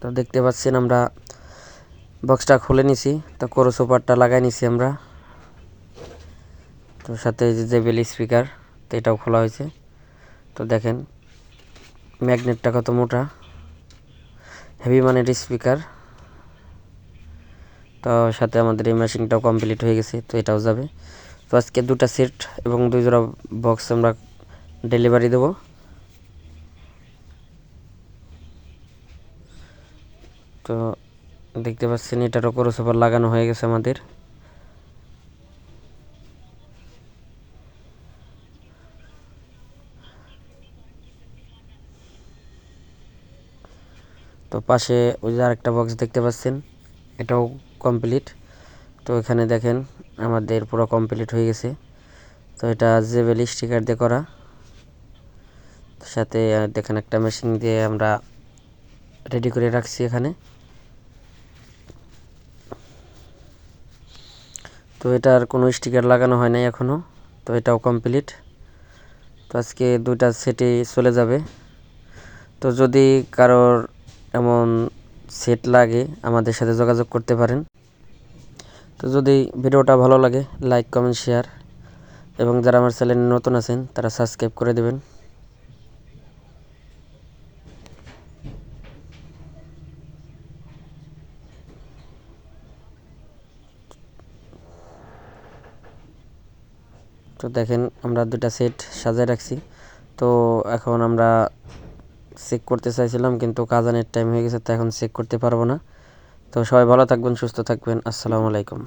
তো দেখতে পাচ্ছেন আমরা বক্সটা খুলে নিছি, তো কোরো সুপারটা লাগাই নিছি আমরা। তো সাথে যে জেবেল স্পিকার তো এটাও খোলা হয়েছে। তো দেখেন ম্যাগনেটটা কত মোটা। হেভি মানের স্পিকার তো সাথে আমাদের এই মেশিনটাও কমপ্লিট হয়ে গেছে, তো এটাও যাবে। তো আজকে দুটা সেট এবং দুই জোড়া বক্স আমরা ডেলিভারি দেবো। তো দেখতে পাচ্ছেন এটার ওপর সুপার লাগানো হয়ে গেছে আমাদের। তো পাশে ওই যে আরেকটা বক্স দেখতে পাচ্ছেন, এটাও কমপ্লিট তো এখানে দেখেন আমাদের পুরো কমপ্লিট হয়ে গেছে। তো এটা জেবেল স্টিকার দিয়ে করা। সাথে দেখেন একটা মেশিন দিয়ে আমরা রেডি করে রাখছি এখানে। তো এটার কোনো স্টিকার লাগানো হয় নাই এখনও তো এটাও কমপ্লিট তো আজকে দুইটা সেটে চলে যাবে। তো যদি কারোর এমন সেট লাগে, আমাদের সাথে যোগাযোগ করতে পারেন। তো যদি ভিডিওটা ভালো লাগে লাইক কমেন্ট শেয়ার এবং যারা আমার চ্যানেলে নতুন আছেন, তারা সাবস্ক্রাইব করে দেবেন। তো দেখেন আমরা দুটা সেট সাজায় রাখছি। তো এখন আমরা চেক করতে চাইছিলাম, কিন্তু কাজানের টাইম হয়ে গেছে, তো এখন চেক করতে পারব না। তো সবাই ভালো থাকবেন, সুস্থ থাকবেন। আসসালামু আলাইকুম।